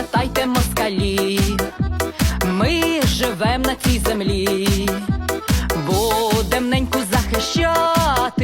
пам'ятайте москалі, ми живем на цій землі, будем неньку захищати.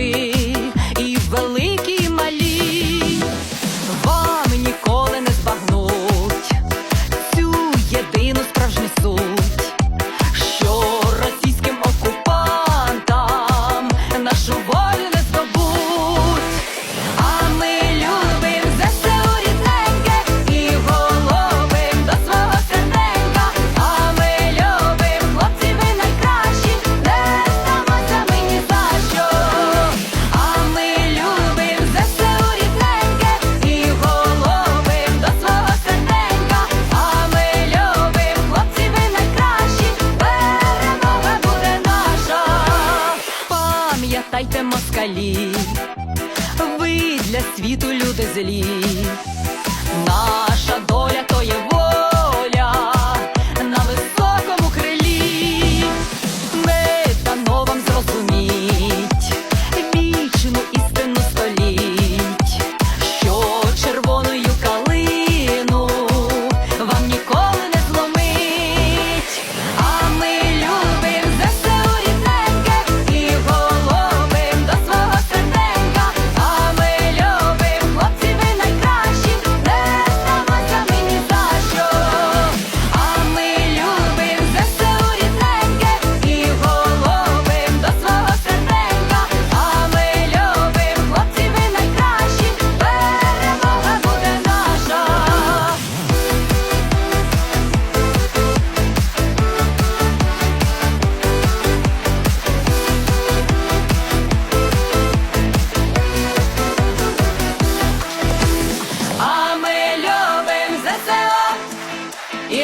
москалі, ви для світу люди злі.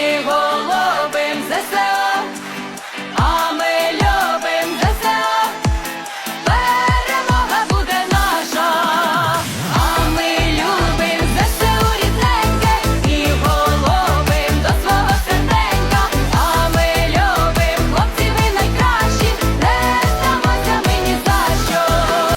기원